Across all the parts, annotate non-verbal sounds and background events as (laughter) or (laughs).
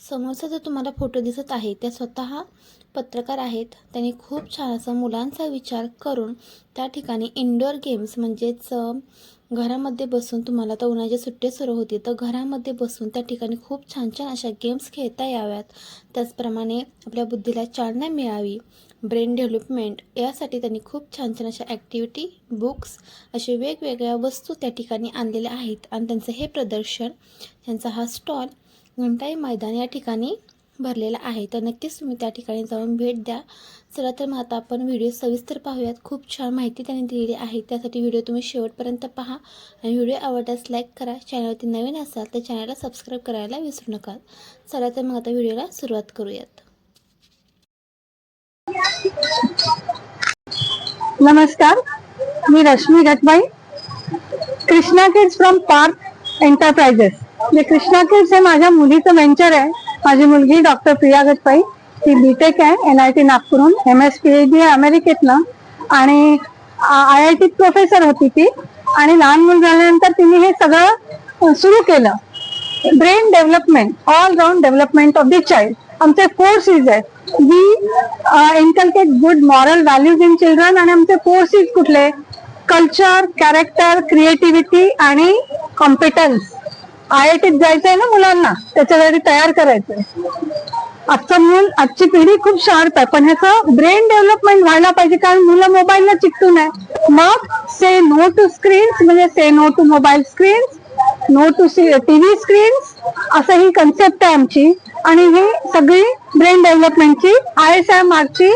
समोरचा जो तुम्हाला फोटो दिसत आहे त्या स्वतः पत्रकार आहेत. त्यांनी खूप छान असा मुलांचा विचार करून त्या ठिकाणी इंडोर गेम्स म्हणजेच घरामध्ये बसून तुम्हाला तर उन्हाळ्याची सुट्ट्या सुरू होती तर घरामध्ये बसून त्या ठिकाणी खूप छान छान अशा गेम्स खेळता याव्यात. त्याचप्रमाणे आपल्या बुद्धीला चालना मिळावी. ब्रेन डेव्हलपमेंट यासाठी त्यांनी खूप छान छान अशा ॲक्टिव्हिटी बुक्स असे वेगवेगळ्या वस्तू त्या ठिकाणी आणलेल्या आहेत. आणि त्यांचं हे प्रदर्शन त्यांचा हा स्टॉल घंटाई मैदान या ठिकाणी भरलेला आहे. तर नक्कीच तुम्ही त्या ठिकाणी जाऊन भेट द्या. चला तर मग आता आपण व्हिडिओ सविस्तर पाहूयात. खूप छान माहिती त्यांनी दिलेली आहे. त्यासाठी व्हिडिओ तुम्ही शेवटपर्यंत पहा आणि व्हिडिओ आवडल्यास लाईक करा. चॅनलवरती नवीन असाल तर चॅनलला सबस्क्राईब करायला विसरू नका. चला तर मग आता व्हिडिओला सुरुवात करूयात. नमस्कार. मी Rashmi Ghatbai. Krishna kids from Parth enterprises जे कृष्णा किड्स हे माझ्या मुलीचं व्हेंचर आहे. माझी मुलगी डॉक्टर प्रिया गटपाई ती बीटेक आहे N I T नागपूरहून. M S P H D अमेरिकेतनं. आणि आय आय टीत प्रोफेसर होती ती. आणि लहान मुल झाल्यानंतर तिने हे सगळं सुरू केलं. Brain development all round development of the child आमचे कोर्सेस आहेत. We inculcate good moral values in children आणि आमचे कोर्सेस कुठले? कल्चर कॅरेक्टर क्रिएटिव्हिटी आणि कॉम्पिटन्स आय आय टीत जायचंय ना मुलांना त्याच्यासाठी तयार करायचंय. आजचं मूल आजची पिढी खूप शार्प आहे पण ह्याचं ब्रेन डेव्हलपमेंट व्हायला पाहिजे कारण मुलं मोबाईलला चिकटून आहे. मग से नो टू स्क्रीन्स म्हणजे say no to mobile screens no to TV screens असं ही कन्सेप्ट आहे आमची. आणि ही सगळी ब्रेन डेव्हलपमेंटची आय एस आय मार्कची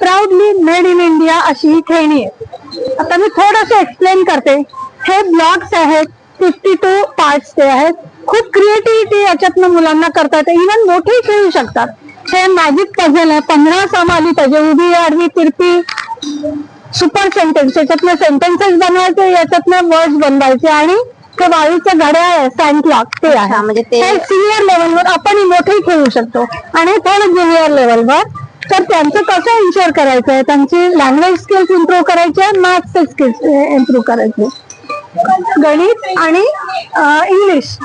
प्राऊडली मेड इन इंडिया अशी ही खेळणी आहे आता मी थोडंसं एक्सप्लेन करते. हे ब्लॉग्स आहेत फिफ्टी टू पार्ट्स ते आहेत. खूप क्रिएटिव्हिटी याच्यातनं मुलांना करता येते. इव्हन मोठेही खेळू शकतात. हे मॅजिक पझल आहे. पंधरा सम आली पाहिजे. उभी आडवी तिरपी. सुपर सेंटेन्स याच्यातनं सेंटेन्सेस बनवायचे याच्यातनं वर्ड्स बनवायचे आणि ते वाळूचं घड्याळ आहे सँड क्लॉक ते आहे. म्हणजे ते- सिनियर लेवलवर आपण मोठेही खेळू शकतो. आणि थोडं ज्युनियर लेवलवर तर त्यांचं कसं इन्शुअर करायचं त्यांची लँग्वेज स्किल्स इम्प्रूव्ह करायचे मॅथ्सचे स्किल्स इम्प्रूव्ह करायचे. गणित आणि इंग्लिश.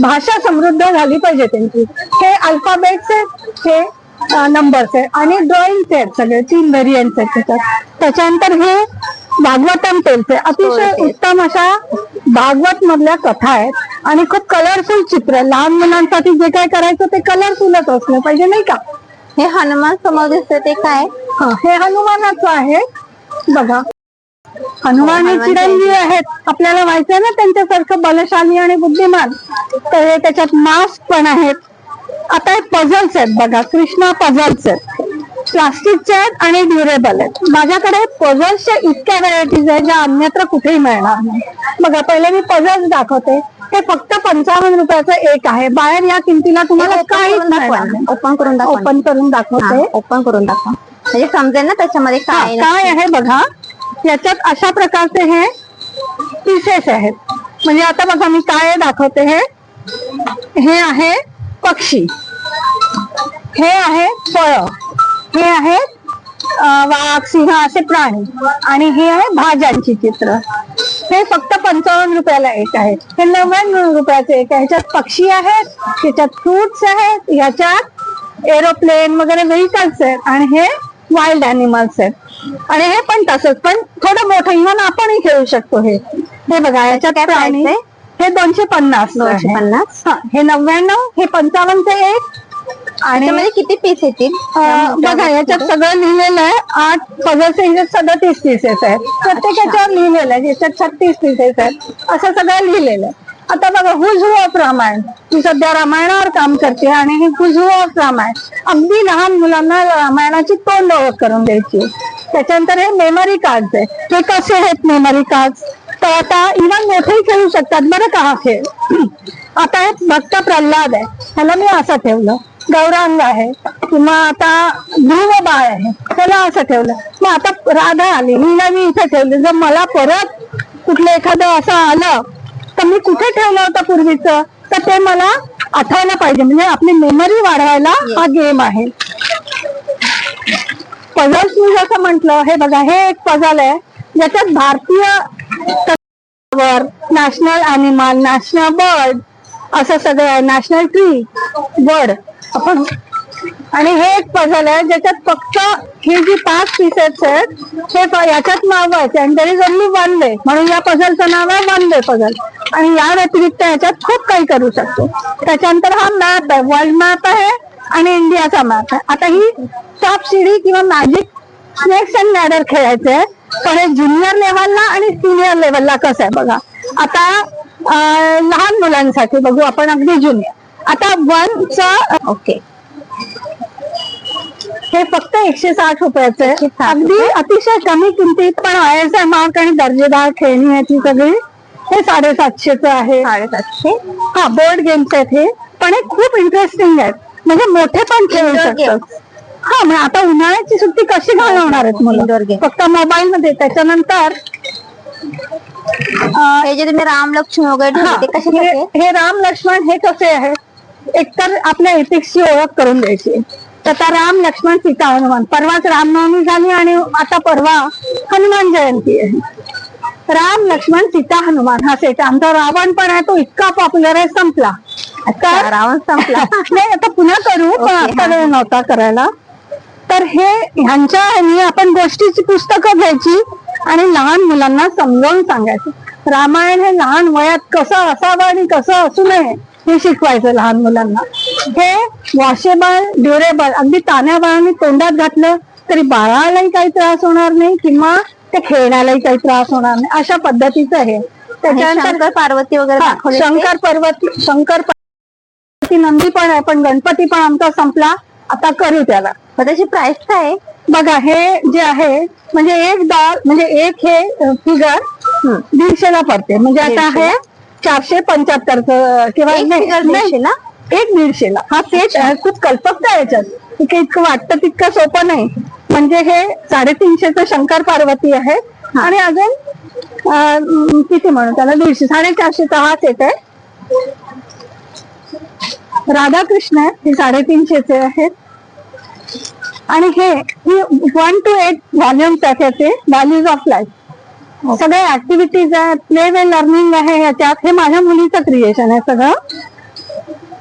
भाषा समृद्ध झाली पाहिजे त्यांची. हे अल्फाबेट्स आहेत हे नंबर्स आहेत आणि ड्रॉइंग आहेत सगळे तीन व्हेरियंट्स आहेत त्याच्यात. त्याच्यानंतर हे भागवतम आहे अतिशय Story उत्तम अशा भागवत मधल्या कथा आहेत. आणि खूप कलरफुल चित्र. लहान मुलांसाठी जे काय करायचं ते कलरफुलच असलं पाहिजे नाही का? हे हनुमान समोर दिसते ते काय? हा, हे हनुमानाचं आहे. बघा. हनुमान हे हनुमान चिरंजीव आहेत. आपल्याला माहिती आहे ना त्यांच्यासारखं बलशाली आणि बुद्धिमान. तर हे त्याच्यात मास्क पण आहेत. आता हे पझल्स आहेत बघा. कृष्णा पझल्स आहेत. प्लास्टिकचे आहेत आणि ड्युरेबल आहेत. माझ्याकडे पझल्सच्या इतक्या व्हरायटीज आहेत ज्या अन्यत्र कुठेही मिळणार नाही. बघा पहिले मी पझल्स दाखवते. हे फक्त पंचावन्न रुपयाचं एक आहे. बाहेर या किमतीला तुम्हाला काहीच नाही. ओपन करून दाखवा ओपन करून दाखवते. ओपन करून दाखवा. म्हणजे समजेल ना त्याच्यामध्ये हा, काय. काय आहे बघा. याच्यात अशा प्रकारचे हे पीसेस आहेत. म्हणजे आता बघा मी काय दाखवते हे? हे आहे पक्षी. हे आहे फळ. हे आहे वाघ सिंह असे प्राणी. आणि हे आहे भाज्यांची चित्र. हे फक्त पंचावन्न रुपयाला एक आहे. हे नव्याण्णव रुपयाचे एक आहे. ह्याच्यात पक्षी आहेत त्याच्यात फ्रुट्स आहेत ह्याच्यात एरोप्लेन वगैरे व्हेकल्स आहेत. आणि हे वाईल्ड अॅनिमल्स आहेत. आणि हे पण तसंच पण थोडं मोठं इव्हन आपणही खेळू शकतो हे. हे बघा याच्यात काय प्राणी price? हे दोनशे पन्नास दोनशे पन्नास? हा हे नव्याण्णव हे पंचावन्नचे एक. आणि त्याच्यामध्ये किती पीस येतील अं, बघा याच्यात सगळं लिहिलेलं आहे. आठ पझलचे ह्याच्यात सदतीस पीसेस आहेत. प्रत्येकाच्यावर लिहिलेलं आहे. याच्यात छत्तीस पीसेस आहेत. असं सगळं लिहिलेलं आहे. आता बघा हुज ऑफ रामायण मी सध्या रामायणावर काम करते आणि हे हुज ऑफ रामायण अगदी लहान मुलांना रामायणाची तोंड ओळख करून द्यायची. त्याच्यानंतर हे मेमरी कार्ड आहे. हे कसे आहेत मेमरी कार्ड तर आता इव्हन मोठेही खेळू शकतात. बरं का हा खेळ? आता हे भक्त प्रल्हाद आहे. ह्याला मी असं ठेवलं. गौरांग आहे. किंवा आता ध्रुव बाळ आहे. त्याला असं ठेवलं. मग आता राधा आली. हिला मी इथे ठेवली. जर मला परत कुठलं एखादं असं आलं तर मी कुठे ठेवलं होतं पूर्वीचं? तर ते मला आठवायला पाहिजे. म्हणजे आपली मेमरी वाढवायला हा गेम आहे. पझल्स मी जसं म्हंटल हे बघा हे एक पझल आहे. ज्याच्यात भारतीय नॅशनल अॅनिमल नॅशनल बर्ड असं सगळं आहे. नॅशनल ट्री बर्ड आपण आणि हे एक पझल आहे ज्याच्यात फक्त हे जी पाच पीसेस आहेत हे फ- याच्यात अँड आणि इज ओनली वन वे म्हणून या पझलचं नाव आहे वन वे पझल आणि या व्यतिरिक्त याच्यात खूप काही करू शकतो. त्याच्यानंतर हा मॅप आहे वर्ल्ड मॅप आहे आणि इंडियाचा मॅप आहे. आता ही टॉप शिडी किंवा मॅजिक स्नेक्स अँड लॅडर खेळायचे आहे. पण हे ज्युनियर लेवलला आणि सिनियर लेवलला कसं आहे बघा. आता लहान मुलांसाठी बघू आपण अगदी ज्युनियर आता वनचं ओके हे फक्त एकशे साठ रुपयाचं आहे. 160 अगदी अतिशय कमी किमतीत पण आयएसआय मार्क आणि दर्जेदार खेळणी आहे ती सगळी. हे साडेसातशेच आहे. साडेसातशे? हा बोर्ड गेम्स आहेत हे. पण हे खूप इंटरेस्टिंग आहेत. म्हणजे मोठे पण खेळू Indoor शकतात. हा म्हणजे आता उन्हाळ्याची सुट्टी कशी घालवणार आहेत Indoor मुलं. फक्त मोबाईल मध्ये त्याच्यानंतर अं, हे जे तुम्ही राम लक्ष्मी वगैरे हा, ठेवले ते कसे हे हे राम लक्ष्मण हे कसे आहे एकतर आपल्या एथिक्सची ओळख करून द्यायची. तर आता राम लक्ष्मण सीता हनुमान. परवाच रामनवमी झाली आणि आता परवा हनुमान जयंती आहे. राम लक्ष्मण सीता हनुमान. हा सेट. आमचा रावण पण आहे तो इतका पॉप्युलर आहे संपला. तर रावण संपला. (laughs) नाही आता पुन्हा करू पण आता. वेळ नव्हता करायला. तर हे ह्यांच्या ह्यांनी आपण गोष्टीची पुस्तकं घ्यायची आणि लहान मुलांना समजावून सांगायचं. रामायण हे लहान वयात कसं असावं आणि कसं असू नये हे शिकवायचं लहान मुलांना. हे वॉशेबल ड्युरेबल अगदी तान्या बाळांनी तोंडात घातलं तरी बाळालाही काही त्रास होणार नाही किंवा ते खेळण्यालाही काही त्रास होणार नाही. अशा पद्धतीचं हे आणि त्याच्यानंतर शंकर पार्वती वगैरे दाखवले ते. शंकर पर्वत शंकर पार्वती नंदी पण आहे पण गणपती पण आमचा संपला. आता करू त्याला. मग त्याची प्राइस काय आहे? बघा हे जे आहे म्हणजे एक डॉल म्हणजे एक हे फिगर दीडशेला पडते. म्हणजे आता हे चारशे पंच्याहत्तर किंवा एक नाही, figure नाही, दीडशेला? एक दीडशेला. हा सेट आहे खूप कल्पकता आहे याच्यात. इतकं इतकं वाटतं तितकं सोपं नाही. म्हणजे हे साडेतीनशेचं शंकर पार्वती आहे. आणि अजून किती म्हणू त्याला? दीडशे साडेचारशेचा हा सेट आहे राधाकृष्ण आहे हे साडेतीनशेचे आहेत. आणि हे वन टू एट व्हॉल्युम्स आहेत याचे व्हॅल्यूज ऑफ लाईफ सगळे ऍक्टिव्हिटीज आहेत प्ले वे लर्निंग आहे ह्याच्यात हे माझ्या मुलीचं क्रिएशन आहे सगळं.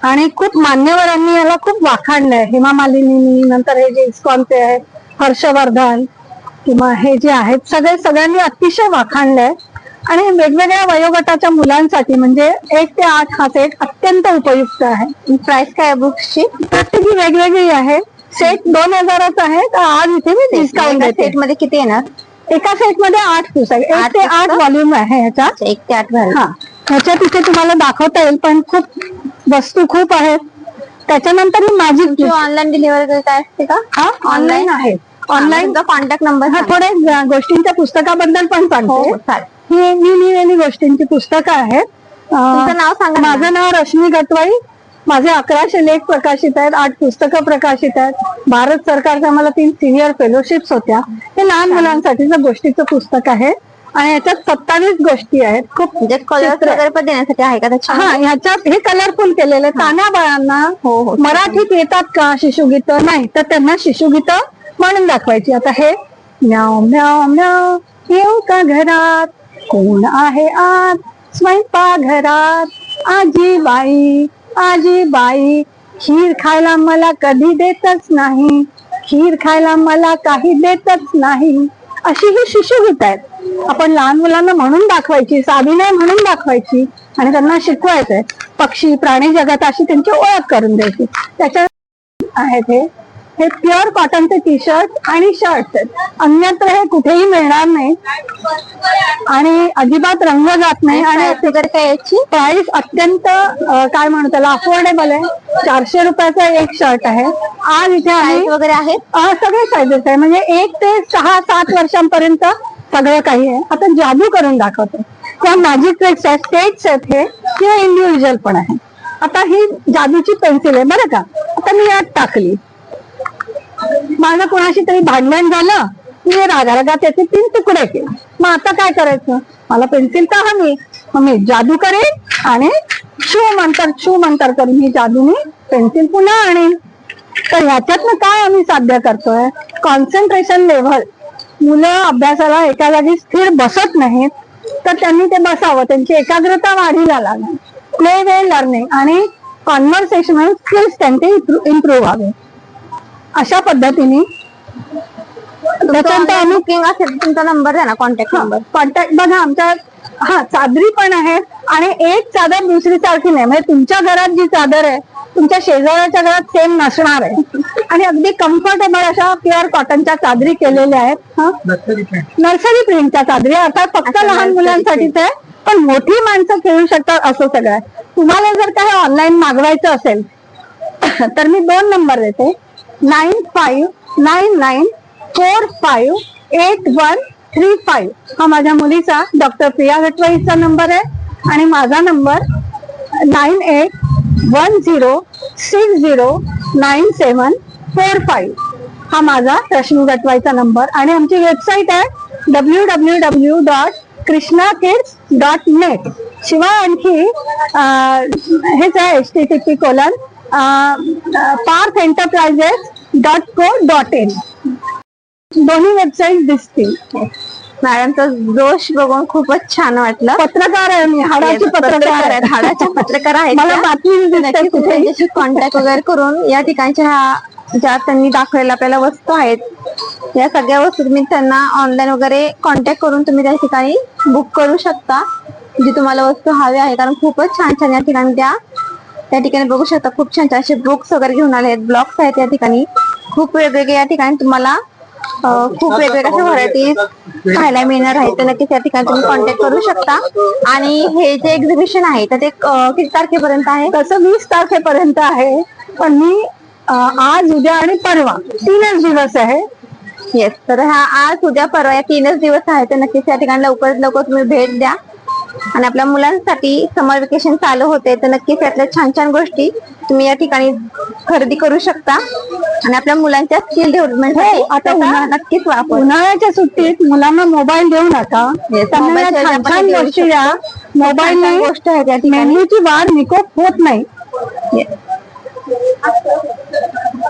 आणि खूप मान्यवरांनी याला खूप वाखाणलंय. हेमा मालिनीनी नंतर हे जे इस्कॉनचे आहे. हर्षवर्धन किंवा हे जे आहेत सगळे सगळ्यांनी अतिशय वाखाणलंय. आणि वेगवेगळ्या वयोगटाच्या मुलांसाठी म्हणजे एक ते आठ हा सेट अत्यंत उपयुक्त आहे. प्राइस काय बुक्सची प्रत्येकी वेगवेगळी आहे. सेट दोन हजाराचा आहे तर आज इथे मी डिस्काउंट देते. सेटमध्ये किती येणार? एका सेटमध्ये आठ पुस्तक एक ते आठ? व्हॉल्यूम आहे अच्छा, एक ते आठ हा. ह्याच्यात इथे तुम्हाला दाखवता येईल पण खूप वस्तू खूप आहेत. त्याच्यानंतर ही मॅजिक ऑनलाईन डिलिव्हरी काय असते का? हा ऑनलाईन आहे. ऑनलाईन कॉन्टॅक्ट नंबर हा थोडे गोष्टींच्या पुस्तकाबद्दल पण सांगते. हो ही लिहिलेली गोष्टींची पुस्तकं आहेत. नाव सांगा. माझं नाव रश्मी गटवाई. माझे अकराशे लेख प्रकाशित आहेत आठ पुस्तकं प्रकाशित आहेत. भारत सरकारच्या मला तीन सिनियर फेलोशिप्स होत्या. हे लहान मुलांसाठीचं गोष्टीचं पुस्तक आहे. आणि याच्यात सत्तावीस गोष्टी आहेत. खूप म्हणजे कलर चित्र- वगैरे पण देण्यासाठी आहे का? हा ह्याच्यात हे कलरफुल केलेले तान्या बाळांना हो, हो. मराठीत येतात का शिशुगीत? नाही तर त्यांना शिशुगीत म्हणून दाखवायची. आता हे म्याव म्याव म्याव येऊ का घरात? कोण आहे आत? स्वयंपाकघरात आजी बाई आजी बाई खीर खायला मला कधी देतच नाही. खीर खायला मला काही देतच नाही. अशी ही शिष्यभूत आहेत. आपण लहान मुलांना म्हणून दाखवायची साधी नाही म्हणून दाखवायची आणि त्यांना शिकवायचंय. पक्षी प्राणी जगात अशी त्यांची ओळख करून द्यायची. त्याच्या आहेत हे. हे प्युअर कॉटनचे टी शर्ट आणि शर्ट. आहेत अन्यत्र हे कुठेही मिळणार नाही. आणि अजिबात रंग जात नाही. आणि प्राइस अत्यंत काय म्हणू त्याला अफोर्डेबल आहे. चारशे रुपयाचा एक शर्ट आहे. आज इथे प्राइस वगैरे आहेत? अं, सगळे साईजेस आहे. म्हणजे एक ते सहा सात वर्षांपर्यंत सगळं काही आहे. आता जादू करून दाखवते. त्या मॅजिक ट्रिक्स आहेत स्टेट्स आहेत हे. किंवा इंडिव्हिज्युअल पण आहे. आता ही जादूची पेन्सिल आहे. बरं का? आता मी यात टाकली. माझं कोणाशी तरी भांडण झालं मी रागारागा त्याचे तीन तुकडे केले. मग आता काय करायचं? मला पेन्सिल का हवी? मग मी जादू करेन आणि शू मंतर शू मंतर करून ही जादूनी पेन्सिल पुन्हा आणेन. तर ह्याच्यातनं काय आम्ही साध्य करतोय? कॉन्सन्ट्रेशन लेव्हल मुलं अभ्यासाला एका जागी स्थिर बसत नाहीत तर त्यांनी ते बसावं. त्यांची एकाग्रता वाढीला लागेल प्ले वे लर्निंग आणि कॉन्व्हर्सेशनल स्किल्स त्यांचे इम्प्रूव्ह व्हावे. अशा पद्धतीने त्याच्यानंतर आम्ही बुकिंग असेल तर तुमचा नंबर द्या ना कॉन्टॅक्ट नंबर कॉन्टॅक्ट बघा आमच्या हा चादरी पण आहेत आणि एक चादर दुसरी सारखी नाही. म्हणजे तुमच्या घरात जी चादर आहे तुमच्या शेजाऱ्याच्या घरात सेम नसणार आहे. आणि अगदी कम्फर्टेबल अशा प्युअर कॉटनच्या चादरी केलेल्या आहेत. हा? नर्सरी प्रिंटच्या चादरी. अर्थात फक्त लहान मुलांसाठीच आहे पण मोठी माणसं खेळू शकतात असं सगळं आहे. तुम्हाला जर काही ऑनलाईन मागवायचं असेल तर मी दोन नंबर देते. Nine five nine nine four five eight one three five हा माझ्या मुलीचा डॉक्टर प्रिया गटवाईचा नंबर आहे आणि माझा number nine eight one zero six zero nine seven four five हा माझा रश्मी गटवाईचा नंबर आणि आमची वेबसाईट आहे W W W dot Krishna kids dot net शिवाय आणखी हेच आहे H T T P colon Parth enterprises dot co dot in. दोन्ही वेबसाईट दिसतील. मॅडमचा जोश बघून खूपच छान वाटलं. पत्रकार आहे मी हाडाची पत्रकार आहे हाडाच्या पत्रकार आहेत मला. बातमी कुठे. कॉन्टॅक्ट वगैरे करून या ठिकाणच्या ह्या ज्या त्यांनी दाखवलेल्या आपल्याला वस्तू आहेत या सगळ्या वस्तू तुम्ही त्यांना ऑनलाईन वगैरे कॉन्टॅक्ट करून तुम्ही त्या ठिकाणी बुक करू शकता जी तुम्हाला वस्तू हवी आहे. कारण खूपच छान छान या ठिकाणी त्या त्या ठिकाणी बघू शकता खूप छान छान असे बुक्स वगैरे घेऊन आले आहेत. ब्लॉग्स आहेत या ठिकाणी. खूप वेगवेगळे या ठिकाणी तुम्हाला खूप वेगवेगळ्या अशा व्हरायटीज पाहायला मिळणार आहेत. तर नक्कीच या ठिकाणी तुम्ही कॉन्टॅक्ट करू शकता. आणि हे जे एक्झिबिशन आहे तर ते किती तारखेपर्यंत आहे? तसं वीस तारखेपर्यंत आहे. पण मी आज उद्या आणि परवा तीनच दिवस आहे. येस तर हा आज उद्या परवा या तीनच दिवस आहे तर नक्कीच या ठिकाणी लवकरात लवकर तुम्ही भेट द्या. आणि आपल्या मुलांसाठी समर वेकेशन चालू होते तर नक्कीच यातल्या छान छान गोष्टी तुम्ही या ठिकाणी खरेदी करू शकता. आणि आपल्या मुलांच्या स्किल डेव्हलपमेंट हो, आता उन्हा- नक्कीच वापर. उन्हाळ्याच्या सुट्टीत मुलांना मोबाईल देऊ नका Yes, त्यांना mobile या शिवाय छान आपण छान देऊ गोष्टी शकतो. द्या मोबाईल छान गोष्ट आहे त्या ठिकाणी. मेंदूची वाढ निकोप होत नाही.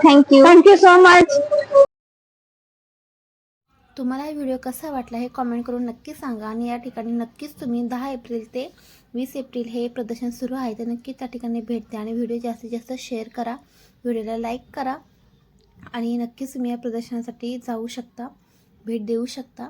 थँक्यू थँक्यू सो मच तुम्हाला हा व्हिडिओ कसा वाटला हे कॉमेंट करून नक्की सांगा आणि या ठिकाणी नक्कीच तुम्ही दहा एप्रिल ते वीस एप्रिल हे प्रदर्शन सुरू आहे तर नक्की त्या ठिकाणी भेट द्या आणि व्हिडिओ जास्तीत जास्त शेअर करा. व्हिडिओला लाईक करा आणि नक्कीच तुम्ही या प्रदर्शनासाठी जाऊ शकता भेट देऊ शकता.